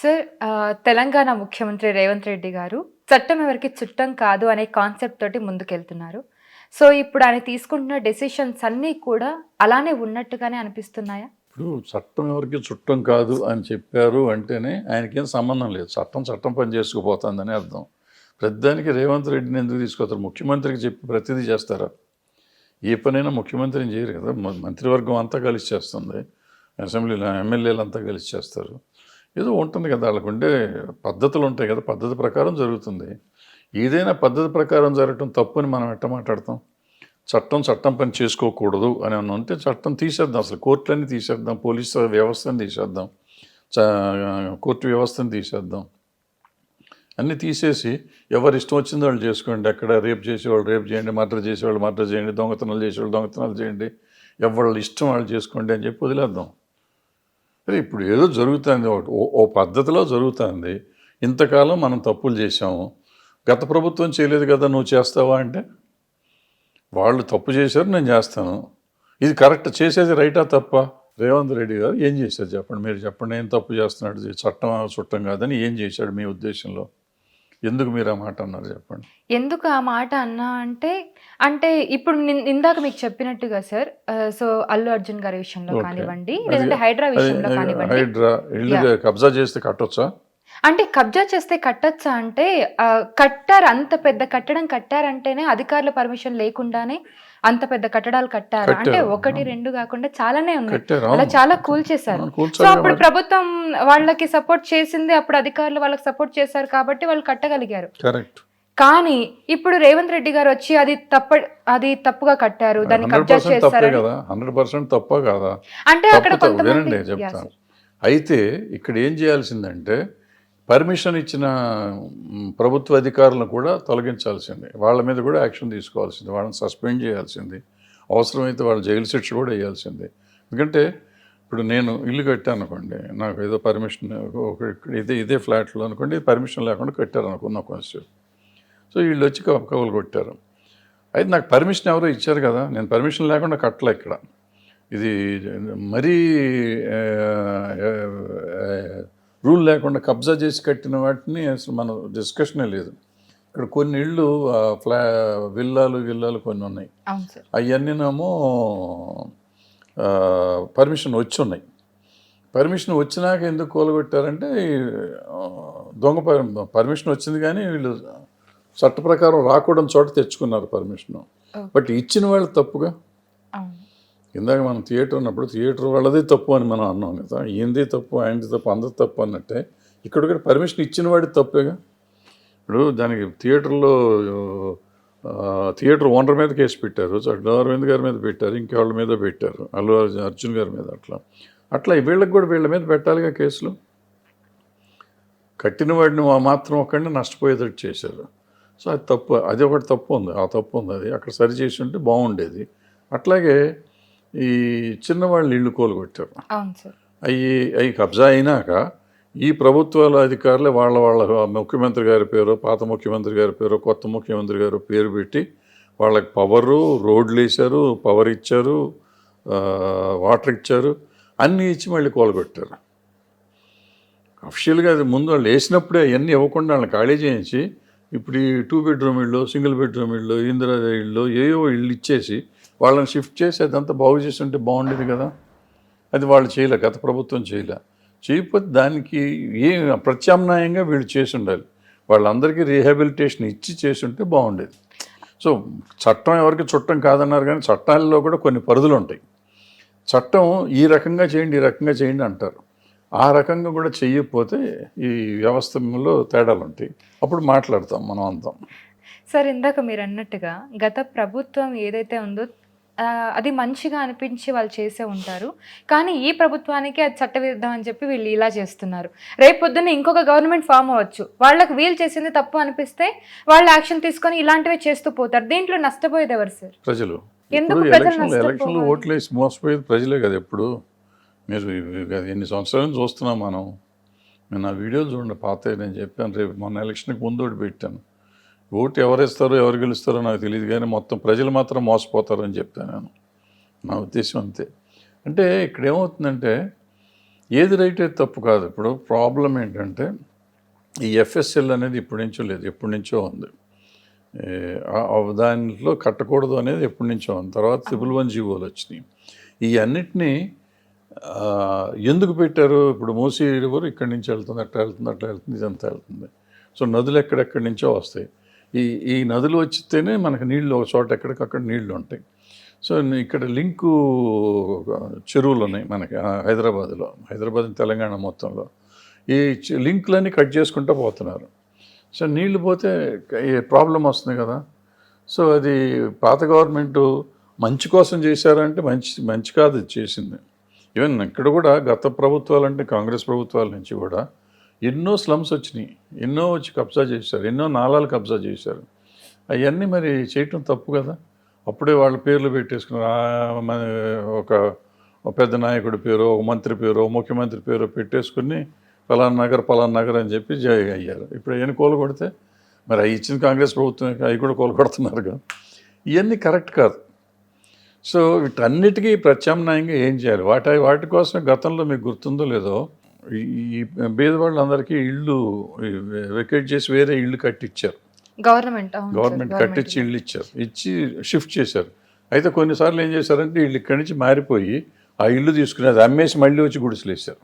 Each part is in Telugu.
సార్ తెలంగాణ ముఖ్యమంత్రి రేవంత్ రెడ్డి గారు చట్టం ఎవరికి చుట్టం కాదు అనే కాన్సెప్ట్ తోటి ముందుకెళ్తున్నారు. సో ఇప్పుడు ఆయన తీసుకుంటున్న డెసిషన్స్ అన్నీ కూడా అలానే ఉన్నట్టుగానే అనిపిస్తున్నాయా? ఇప్పుడు చట్టం ఎవరికి చుట్టం కాదు అని చెప్పారు అంటేనే ఆయనకేం సంబంధం లేదు. చట్టం చట్టం పని చేసుకుపోతుందని అర్థం. ప్రతిదానికి రేవంత్ రెడ్డిని ఎందుకు తీసుకొస్తారు? ముఖ్యమంత్రికి చెప్పి ప్రతిదీ చేస్తారా? ఏ పనైనా ముఖ్యమంత్రిని చేయరు కదా. మంత్రివర్గం అంతా కలిసి చేస్తుంది. అసెంబ్లీలో ఎమ్మెల్యేలు అంతా కలిసి చేస్తారు. ఏదో ఉంటుంది కదా వాళ్ళకు ఉండే పద్ధతులు ఉంటాయి కదా పద్ధతి ప్రకారం జరుగుతుంది. ఏదైనా పద్ధతి ప్రకారం జరగటం తప్పు అని మనం ఎట్ట మాట్లాడతాం? చట్టం చట్టం పని చేసుకోకూడదు అని అన్న ఉంటే చట్టం తీసేద్దాం. అసలు కోర్టులన్నీ తీసేద్దాం పోలీసు వ్యవస్థను తీసేద్దాం చ- కోర్టు వ్యవస్థను తీసేద్దాం. అన్నీ తీసేసి ఎవరు ఇష్టం వచ్చిందో వాళ్ళు చేసుకోండి. అక్కడ రేపు చేసేవాళ్ళు రేపు చేయండి మర్డర్ చేసేవాళ్ళు మర్డర్ చేయండి దొంగతనాలు చేసేవాళ్ళు దొంగతనాలు చేయండి ఎవళ్ళ ఇష్టం వాళ్ళు చేసుకోండి అని చెప్పి వదిలేద్దాం. ఇప్పుడు ఏదో జరుగుతుంది ఒకటి. ఓ- ఓ పద్ధతిలో జరుగుతుంది. ఇంతకాలం మనం తప్పులు చేసాము గత ప్రభుత్వం చేయలేదు కదా నువ్వు చేస్తావా అంటే? వాళ్ళు తప్పు చేశారు నేను చేస్తాను. ఇది కరెక్ట్ చేసేది రైటా తప్ప? రేవంత్ రెడ్డి గారు ఏం చేశారు చెప్పండి. మీరు చెప్పండి ఏం తప్పు చేస్తున్నాడు? చట్టం చుట్టం కాదని ఏం చేశాడు మీ ఉద్దేశంలో? ఎందుకు మీరు ఆ మాట అన్నారు చెప్పండి? ఎందుకు ఆ మాట అన్నా అంటే అంటే ఇప్పుడు ఇందాక మీకు చెప్పినట్టుగా సార్ సో అల్లు అర్జున్ గారి విషయంలో. కానివ్వండి లేదంటే హైడ్రా విషయంలో కానివ్వండి. హైడ్రా ఇల్లు కబ్జా చేస్తే కట్టొచ్చా? అంటే కబ్జా చేస్తే కట్టచ్చా అంటే కట్టారు అంత పెద్ద కట్టడం కట్టారంటేనే అధికారుల పర్మిషన్ లేకుండానే అంత పెద్ద కట్టడాలు కట్టారు అంటే. ఒకటి రెండు కాకుండా చాలానే ఉన్నాయి అలా. చాలా కూల్ చేశారు సో అప్పుడు. ప్రభుత్వం వాళ్ళకి సపోర్ట్ చేసింది అప్పుడు అధికారులు వాళ్ళకి సపోర్ట్ చేశారు కాబట్టి వాళ్ళు కట్టగలిగారు కానీ ఇప్పుడు రేవంత్ రెడ్డి గారు వచ్చి అది తప్ప అది తప్పుగా కట్టారు దాన్ని కబ్జా చేశారు కదా హండ్రెడ్ పర్సెంట్ తప్ప కాదా అంటే అక్కడ. కొంతమంది. అయితే ఇక్కడ ఏం చేయాల్సిందంటే పర్మిషన్ ఇచ్చిన ప్రభుత్వ అధికారులను కూడా తొలగించాల్సింది. వాళ్ళ మీద కూడా యాక్షన్ తీసుకోవాల్సింది. వాళ్ళని సస్పెండ్ చేయాల్సింది. అవసరమైతే వాళ్ళ జైలు శిక్ష కూడా వేయాల్సింది. ఎందుకంటే ఇప్పుడు నేను ఇల్లు కట్టాను అనుకోండి నాకు ఏదో పర్మిషన్ ఇదే ఇదే ఫ్లాట్లో అనుకోండి పర్మిషన్ లేకుండా కట్టారు అనుకున్న కొంచెం. సో వీళ్ళు వచ్చి కబ- కబులు కొట్టారు. అయితే నాకు పర్మిషన్ ఎవరో ఇచ్చారు కదా నేను పర్మిషన్ లేకుండా కట్టలే ఇక్కడ. ఇది మరీ రూల్ లేకుండా కబ్జా చేసి కట్టిన వాటిని అసలు మనం డిస్కషనే లేదు. ఇక్కడ కొన్ని ఇళ్ళు ఫ్లా విల్లాలు విల్లాలు కొన్ని ఉన్నాయి. అవన్నీనేమో పర్మిషన్ వచ్చి ఉన్నాయి పర్మిషన్ వచ్చినాక ఎందుకు కూలగొట్టారంటే దొంగ పర్- పర్మిషన్ వచ్చింది కానీ వీళ్ళు చట్ట ప్రకారం రాకూడని చోట తెచ్చుకున్నారు పర్మిషన్. బట్ ఇచ్చిన వాళ్ళు తప్పుగా? ఇందాక మనం థియేటర్ ఉన్నప్పుడు థియేటర్ వాళ్ళదే తప్పు అని మనం అన్నాం కదా. ఏంది తప్పు? ఆయనది తప్పు అందరి తప్పు అన్నట్టే. ఇక్కడ కూడా పర్మిషన్ ఇచ్చిన వాడి తప్పేగా? ఇప్పుడు దానికి థియేటర్లో థియేటర్ ఓనర్ మీద కేసు పెట్టారు. అల్లు అరవింద్ గారి మీద పెట్టారు ఇంకెవాళ్ళ మీద పెట్టారు? అల్లు అర్జున్ అర్జున్ గారి మీద అట్లా. అట్లా వీళ్ళకి కూడా వీళ్ళ మీద పెట్టాలిగా కేసులు? కట్టిన వాడిని మాత్రం ఒక్కడిని నష్టపోయేటట్టు చేశారు. సో అది తప్పు అది ఒకటి తప్పు ఉంది. ఆ తప్పు ఉంది అది. అక్కడ సరి చేసి ఉంటే బాగుండేది. అట్లాగే ఈ చిన్నవాళ్ళు ఇళ్ళు కోలుగొట్టారు అవి అవి కబ్జా అయినాక ఈ ప్రభుత్వాల అధికారులే వాళ్ళ వాళ్ళ ముఖ్యమంత్రి గారి పేరు పాత ముఖ్యమంత్రి గారి పేరు కొత్త ముఖ్యమంత్రి గారు పేరు పెట్టి వాళ్ళకి పవరు రోడ్లు వేశారు పవర్ ఇచ్చారు వాటర్ ఇచ్చారు అన్నీ ఇచ్చి మళ్ళీ కోలగొట్టారు అఫిషియల్గా అది ముందు వాళ్ళు వేసినప్పుడే అవన్నీ ఇవ్వకుండా వాళ్ళని ఖాళీ చేయించి ఇప్పుడు ఈ టూ బెడ్రూమ్ ఇళ్ళు సింగిల్ బెడ్రూమ్ ఇళ్ళు ఇందిరా ఇళ్ళు ఏవో ఇళ్ళు ఇచ్చేసి వాళ్ళని షిఫ్ట్ చేసి అదంతా బాగు చేసి ఉంటే బాగుండేది కదా. అది వాళ్ళు చేయలే గత ప్రభుత్వం చేయలే. చేయకపోతే దానికి ఏ ప్రత్యామ్నాయంగా వీళ్ళు చేసి ఉండాలి. వాళ్ళందరికీ రీహాబిలిటేషన్ ఇచ్చి చేసి ఉంటే బాగుండేది. సో చట్టం ఎవరికి చుట్టం కాదన్నారు కానీ చట్టాల్లో కూడా కొన్ని పరిధులు ఉంటాయి. చట్టం ఈ రకంగా చేయండి ఈ రకంగా చేయండి అంటారు. ఆ రకంగా కూడా చెయ్యకపోతే ఈ వ్యవస్థలో తేడాలు ఉంటాయి. అప్పుడు మాట్లాడతాం మనం అంతా సార్ ఇందాక మీరు అన్నట్టుగా గత ప్రభుత్వం ఏదైతే ఉందో అది మంచిగా అనిపించి వాళ్ళు చేసే ఉంటారు. కానీ ఈ ప్రభుత్వానికి అది చట్టవిరుద్ధం అని చెప్పి వీళ్ళు ఇలా చేస్తున్నారు. రేపు పొద్దున్న ఇంకొక గవర్నమెంట్ ఫామ్ అవ్వచ్చు. వాళ్ళకి వీలు చేసింది తప్పు అనిపిస్తే వాళ్ళు యాక్షన్ తీసుకొని ఇలాంటివే చేస్తూ పోతారు. దీంట్లో నష్టపోయేది ఎవరు సార్? ప్రజలు. ఎందుకు ఎలక్షన్లు ఓట్లు వేసి మోసపోయేది ప్రజలే కదా ఎప్పుడు? మీరు ఎన్ని సంవత్సరాల నుంచి చూస్తున్నాం మనం. నేను నా వీడియోలు చూడండి పాత నేను చెప్పాను. రేపు మొన్న ఎలక్షన్కి ముందు ఒకటి పెట్టాను. ఓటు ఎవరిస్తారో ఎవరు గెలుస్తారో నాకు తెలియదు కానీ మొత్తం ప్రజలు మాత్రం మోసపోతారని చెప్తాను నేను. నా ఉద్దేశం అంతే. అంటే ఇక్కడ ఏమవుతుందంటే ఏది రైట్ అయితే తప్పు కాదు. ఇప్పుడు ప్రాబ్లం ఏంటంటే ఈ ఎఫ్ఎస్ఎల్ అనేది ఇప్పటి నుంచో లేదు. ఎప్పటి నుంచో ఉంది. దానిలో దాంట్లో కట్టకూడదు అనేది ఎప్పటి నుంచో ఉంది. తర్వాత ట్రిపుల్ వన్ జీవోలు వచ్చినాయి. ఈ అన్నిటినీ ఎందుకు పెట్టారు? ఇప్పుడు మూసీ రివర్ ఇక్కడి నుంచి వెళ్తుంది అట్లా వెళ్తుంది అట్లా వెళ్తుంది ఇదంతా వెళ్తుంది. సో నదులు ఎక్కడెక్కడి నుంచో వస్తాయి. ఈ ఈ నదులు వచ్చితేనే మనకు నీళ్ళు ఒక చోట ఎక్కడికక్కడ నీళ్ళు ఉంటాయి. సో ఇక్కడ లింకు చెరువులు ఉన్నాయి మనకి హైదరాబాద్లో హైదరాబాద్ తెలంగాణ మొత్తంలో. ఈ లింకులన్నీ కట్ చేసుకుంటూ పోతున్నారు. సో నీళ్ళు పోతే ప్రాబ్లం వస్తుంది కదా. సో అది పాత గవర్నమెంట్ మంచి కోసం చేశారంటే మంచి మంచి కాదు చేసింది. ఈవెన్ ఇక్కడ కూడా గత ప్రభుత్వాలు అంటే కాంగ్రెస్ ప్రభుత్వాల నుంచి కూడా ఎన్నో స్లమ్స్ వచ్చినాయి. ఎన్నో వచ్చి కబ్జా చేశారు. ఎన్నో నాళాలు కబ్జా చేశారు. అవన్నీ మరి చేయటం తప్పు కదా? అప్పుడే వాళ్ళ పేర్లు పెట్టేసుకున్నారు. మన ఒక పెద్ద నాయకుడి పేరు ఒక మంత్రి పేరు ముఖ్యమంత్రి పేరు పెట్టేసుకుని ఫలానా నగర్ ఫలానా నగర్ అని చెప్పి జై అయ్యారు. ఇప్పుడు ఏం కొడితే మరి అవి ఇచ్చిన కాంగ్రెస్ ప్రభుత్వం అవి కూడా కొడుతున్నారు కదా? ఇవన్నీ కరెక్ట్ కాదు. సో వీటన్నిటికీ ప్రత్యామ్నాయంగా ఏం చేయాలి? వాటి వాటి కోసం గతంలో మీకు గుర్తుందో లేదో ఈ పేదవాళ్ళందరికీ ఇళ్ళు వెకేట్ చేసి వేరే ఇళ్ళు కట్టించారు గవర్నమెంట్ గవర్నమెంట్ కట్టించి ఇళ్ళు. ఇచ్చారు ఇచ్చి షిఫ్ట్ చేశారు. అయితే కొన్నిసార్లు ఏం చేశారంటే వీళ్ళు ఇక్కడి నుంచి మారిపోయి ఆ ఇల్లు తీసుకుని అది అమ్మేసి మళ్ళీ వచ్చి గుడిసెలు వేశారు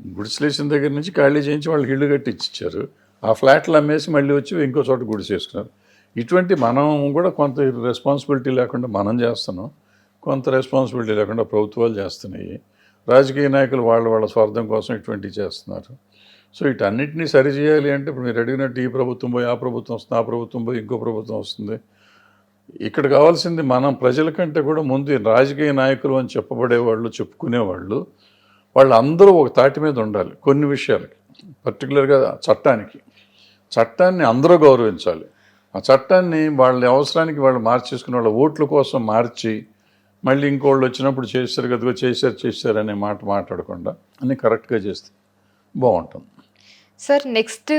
గుడిసెలు వేసిన దగ్గర నుంచి ఖాళీ చేయించి వాళ్ళకి ఇల్లు కట్టి ఇచ్చారు ఆ ఫ్లాట్లు అమ్మేసి మళ్ళీ వచ్చి ఇంకో చోట గుడిసె వేసుకున్నారు ఇటువంటి మనం కూడా కొంత రెస్పాన్సిబిలిటీ లేకుండా మనం చేస్తున్నాం. కొంత రెస్పాన్సిబిలిటీ లేకుండా ప్రభుత్వాలు చేస్తున్నాయి. రాజకీయ నాయకులు వాళ్ళ వాళ్ళ స్వార్థం కోసం ఇటువంటివి చేస్తున్నారు. సో వీటన్నిటిని సరి చేయాలి అంటే ఇప్పుడు మీరు అడిగినట్టు ఈ ప్రభుత్వం పోయి ఆ ప్రభుత్వం వస్తుంది ఆ ప్రభుత్వం పోయి ఇంకో ప్రభుత్వం వస్తుంది. ఇక్కడ కావాల్సింది మనం ప్రజల కంటే కూడా ముందు రాజకీయ నాయకులు అని చెప్పబడేవాళ్ళు చెప్పుకునేవాళ్ళు వాళ్ళందరూ ఒక తాటి మీద ఉండాలి కొన్ని విషయాలకి. పర్టికులర్గా చట్టానికి. చట్టాన్ని అందరూ గౌరవించాలి. ఆ చట్టాన్ని వాళ్ళ అవసరానికి వాళ్ళు మార్చేసుకుని వాళ్ళ ఓట్ల కోసం మార్చి మళ్ళీ ఇంకోళ్ళు వచ్చినప్పుడు చేశారు కదా చేశారు చేశారు అనే మాట మాట్లాడకుండా అన్ని కరెక్ట్గా చేస్తే బాగుంటుంది. సార్ నెక్స్ట్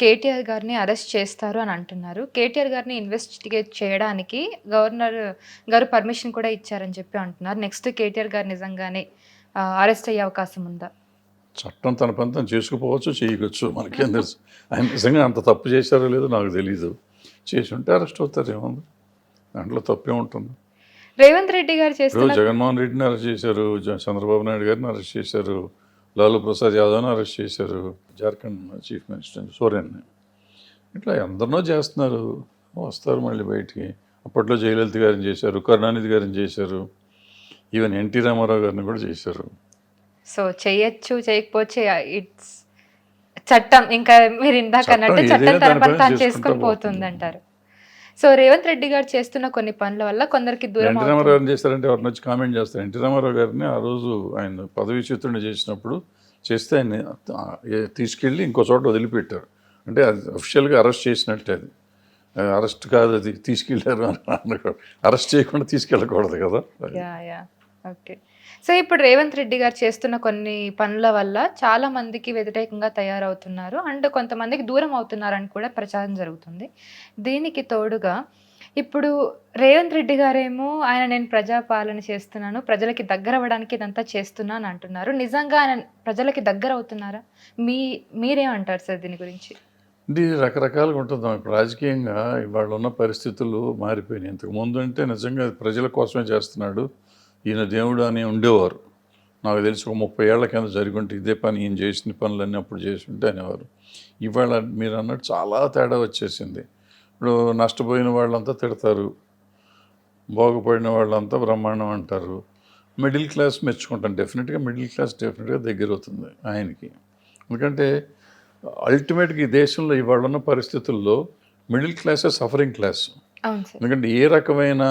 కేటీఆర్ గారిని అరెస్ట్ చేస్తారు అని అంటున్నారు. కేటీఆర్ గారిని ఇన్వెస్టిగేట్ చేయడానికి గవర్నర్ గారు పర్మిషన్ కూడా ఇచ్చారని చెప్పి అంటున్నారు. నెక్స్ట్ కేటీఆర్ గారు నిజంగానే అరెస్ట్ అయ్యే అవకాశం ఉందా? చట్టం తన పని తను చేసుకుపోవచ్చు చేయవచ్చు. మనకేం తెలుసు. ఆయన నిజంగా అంత తప్పు చేశారో లేదో నాకు తెలీదు. చేసి ఉంటే అరెస్ట్ అవుతారు ఏముంది దాంట్లో తప్పే ఉంటుంది. రేవంత్ రెడ్డి గారు చేస్తున్న జగన్మోహన్ రెడ్డిని అరెస్ట్ చేశారు చంద్రబాబు నాయుడు గారిని అరెస్ట్ చేశారు లాలూ ప్రసాద్ యాదవ్ని అరెస్ట్ చేశారు జార్ఖండ్ చీఫ్ మినిస్టర్ సోరెన్ని ఇట్లా ఎందరినో చేస్తున్నారు. వస్తారు మళ్ళీ బయటికి. అప్పట్లో జయలలిత గారిని చేశారు కరుణానిధి గారిని చేశారు ఈవెన్ ఎన్టీ రామారావు గారిని కూడా చేశారు. సో చేయొచ్చు చేయకపోతే ఇట్స్ చట్టం. ఇంకా మీరు ఇందాక అన్నట్టు చట్టం తన దాని పని పని తాను చేసుకొని పోతుంది. అంటారు సో రేవంత్ రెడ్డి గారు చేస్తున్న కొన్ని పనుల వల్ల కొందరికి దూరం ఎన్టీ అవుతుంది. రామారావు గారిని చేశారంటే ఎవరిని వచ్చి కామెంట్ చేస్తారు. ఎన్టీ రామారావు గారిని ఆ రోజు ఆయన పదవీచ్యుతుడిని చేసినప్పుడు చేస్తే ఆయన తీసుకెళ్ళి ఇంకో చోట వదిలిపెట్టారు. అంటే అది అఫిషియల్గా అరెస్ట్ చేసినట్టే అది. అరెస్ట్ కాదు అది తీసుకెళ్ళారు అని అరెస్ట్ చేయకుండా తీసుకెళ్ళకూడదు కదా. ఓకే సో ఇప్పుడు రేవంత్ రెడ్డి గారు చేస్తున్న కొన్ని పనుల వల్ల చాలా మందికి వ్యతిరేకంగా తయారవుతున్నారు. అండ్ కొంతమందికి దూరం అవుతున్నారని కూడా ప్రచారం జరుగుతుంది. దీనికి తోడుగా ఇప్పుడు రేవంత్ రెడ్డి గారేమో ఆయన నేను ప్రజాపాలన చేస్తున్నాను ప్రజలకి దగ్గర అవ్వడానికి ఇదంతా చేస్తున్నాను అంటున్నారు. నిజంగా ఆయన ప్రజలకి దగ్గర అవుతున్నారా? మీ మీరేమంటారు సార్ దీని గురించి? ఇది రకరకాలుగా ఉంటుంది ఇప్పుడు రాజకీయంగా ఇవాళ ఉన్న పరిస్థితులు మారిపోయినాయి. ఇంతకు ముందు అంటే నిజంగా ప్రజల కోసమే చేస్తున్నాడు. ఈయన దేవుడు అని ఉండేవారు. నాకు తెలిసి ఒక ముప్పై ఏళ్ళ కింద జరిగి ఇదే పని ఈయన చేసిన పనులన్నీ అప్పుడు చేసి ఉంటే అనేవారు. ఇవాళ మీరు అన్నట్టు చాలా తేడా వచ్చేసింది. ఇప్పుడు నష్టపోయిన వాళ్ళంతా తిడతారు. బాగుపడిన వాళ్ళంతా బ్రహ్మాండం అంటారు. మిడిల్ క్లాస్ మెచ్చుకుంటాను డెఫినెట్గా మిడిల్ క్లాస్ డెఫినెట్గా దగ్గర అవుతుంది ఆయనకి. ఎందుకంటే అల్టిమేట్గా ఈ దేశంలో ఇవాళ ఉన్న పరిస్థితుల్లో మిడిల్ క్లాసే సఫరింగ్ క్లాస్. ఎందుకంటే ఏ రకమైన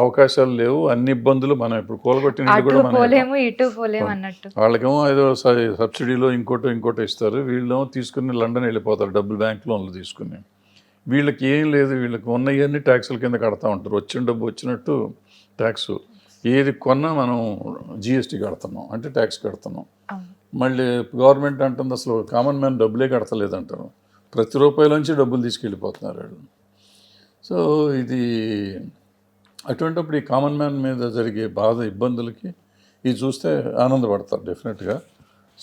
అవకాశాలు లేవు అన్ని ఇబ్బందులు మనం ఇప్పుడు కూలగొట్టిన పోలేము ఇటు పోలేము అన్నట్టు. వాళ్ళకేమో ఏదో సబ్సిడీలో ఇంకోటో ఇంకోటో ఇస్తారు వీళ్ళేమో తీసుకుని లండన్ వెళ్ళిపోతారు డబ్బులు బ్యాంక్ లోన్లు తీసుకుని. వీళ్ళకి ఏం లేదు వీళ్ళకి ఉన్నవన్నీ ట్యాక్సుల కింద కడతా ఉంటారు. వచ్చిన డబ్బు వచ్చినట్టు ట్యాక్స్. ఏది కొన్నా మనం జిఎస్టీ కడుతున్నాం అంటే ట్యాక్స్ కడుతున్నాం. మళ్ళీ గవర్నమెంట్ అంటుంది అసలు కామన్ మ్యాన్ డబ్బులే కడతలేదు అంటారు ప్రతి రూపాయలోంచి డబ్బులు తీసుకెళ్ళిపోతున్నారు వాళ్ళు. సో ఇది అటువంటిప్పుడు ఈ కామన్ మ్యాన్ మీద జరిగే బాధ ఇబ్బందులకి ఇది చూస్తే ఆనందపడతారు డెఫినెట్గా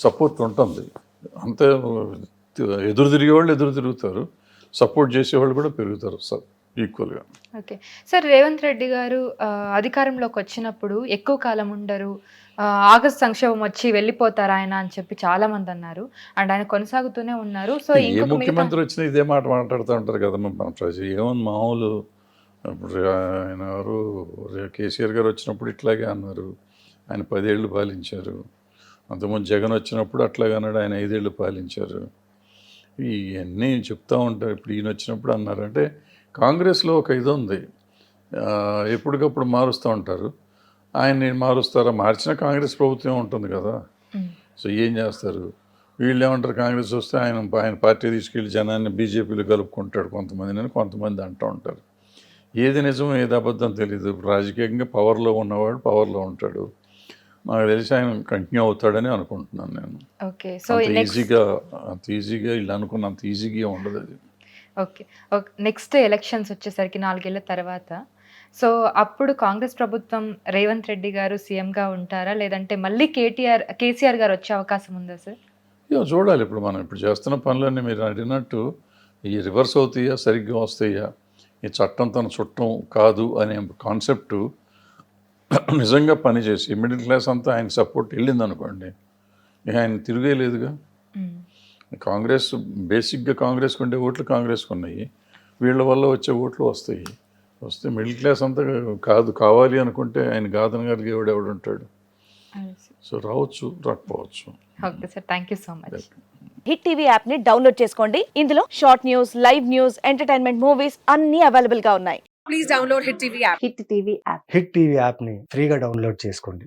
సపోర్ట్ ఉంటుంది. అంతే ఎదురు తిరిగే వాళ్ళు ఎదురు తిరుగుతారు. సపోర్ట్ చేసేవాళ్ళు కూడా పెరుగుతారు సార్ ఈక్వల్గా ఓకే సార్ రేవంత్ రెడ్డి గారు అధికారంలోకి వచ్చినప్పుడు ఎక్కువ కాలం ఉండరు. ఆగస్టు సంక్షోభం వచ్చి వెళ్ళిపోతారు ఆయన అని చెప్పి చాలా మంది అన్నారు. అండ్ ఆయన కొనసాగుతూనే ఉన్నారు. సో ఏ ముఖ్యమంత్రి వచ్చినా ఇదే మాట మాట్లాడుతూ ఉంటారు కదా ఏమన్నా మామూలు ఇప్పుడు ఆయన ఎవరు? కేసీఆర్ గారు వచ్చినప్పుడు ఇట్లాగే అన్నారు. ఆయన పదేళ్ళు పాలించారు. అంతకుముందు జగన్ వచ్చినప్పుడు అట్లాగే అన్నాడు. ఆయన ఐదేళ్ళు పాలించారు. ఇవన్నీ చెప్తా ఉంటారు. ఇప్పుడు ఈయన వచ్చినప్పుడు అన్నారు. అంటే కాంగ్రెస్లో ఒక ఇది ఉంది. ఎప్పటికప్పుడు మారుస్తూ ఉంటారు. ఆయన్ని మారుస్తారా? మార్చిన కాంగ్రెస్ ప్రభుత్వం ఉంటుంది కదా. సో ఏం చేస్తారు? వీళ్ళు ఏమంటారు? కాంగ్రెస్ వస్తే ఆయన ఆయన పార్టీ తీసుకెళ్ళి జనాన్ని బీజేపీలో కలుపుకుంటాడు కొంతమందిని అని కొంతమంది అంటూ ఉంటారు. ఏది నిజం ఏది అబద్ధం తెలియదు రాజకీయంగా పవర్లో ఉన్నవాడు పవర్లో ఉంటాడు. నాకు తెలిసి ఆయన కంటిన్యూ అవుతాడని అనుకుంటున్నాను నేను. ఓకే. సో ఈజీగా అంత ఈజీగా వీళ్ళు అనుకున్నంత ఈజీగా ఉండదు అది. ఓకే. ఓకే. నెక్స్ట్ ఎలక్షన్స్ వచ్చేసరికి నాలుగేళ్ళ తర్వాత సో అప్పుడు కాంగ్రెస్ ప్రభుత్వం రేవంత్ రెడ్డి గారు సీఎంగా ఉంటారా? లేదంటే మళ్ళీ కేటీఆర్ కేసీఆర్ గారు వచ్చే అవకాశం ఉందా సార్? ఇక చూడాలి. ఇప్పుడు మనం ఇప్పుడు చేస్తున్న పనులన్నీ మీరు అడిగినట్టు ఈ రివర్స్ అవుతాయా? సరిగ్గా వస్తాయా? ఈ చట్టం తన చుట్టం కాదు అనే కాన్సెప్టు నిజంగా పనిచేసి మిడిల్ క్లాస్ అంతా ఆయన సపోర్ట్ వెళ్ళింది అనుకోండి ఇక ఆయన తిరిగేలేదుగా కాంగ్రెస్ బేసిక్గా కాంగ్రెస్కి ఉండే ఓట్లు కాంగ్రెస్కి ఉన్నాయి. వీళ్ళ వల్ల వచ్చే ఓట్లు వస్తాయి. వస్తే మిడిల్ క్లాస్ అంతా కాదు కావాలి అనుకుంటే ఆయన కాదని గారికి ఎవడు ఎవడు ఉంటాడు. సో రావచ్చు రాకపోవచ్చు. Okay sir thank you so much Hit TV యాప్ని డౌన్లోడ్ చేసుకోండి. ఇందులో short news live news entertainment movies అన్ని అవైలబుల్గా ఉన్నాయి. Please download Hit TV app. Hit TV app Hit TV యాప్ని ఫ్రీగా డౌన్లోడ్ చేసుకోండి.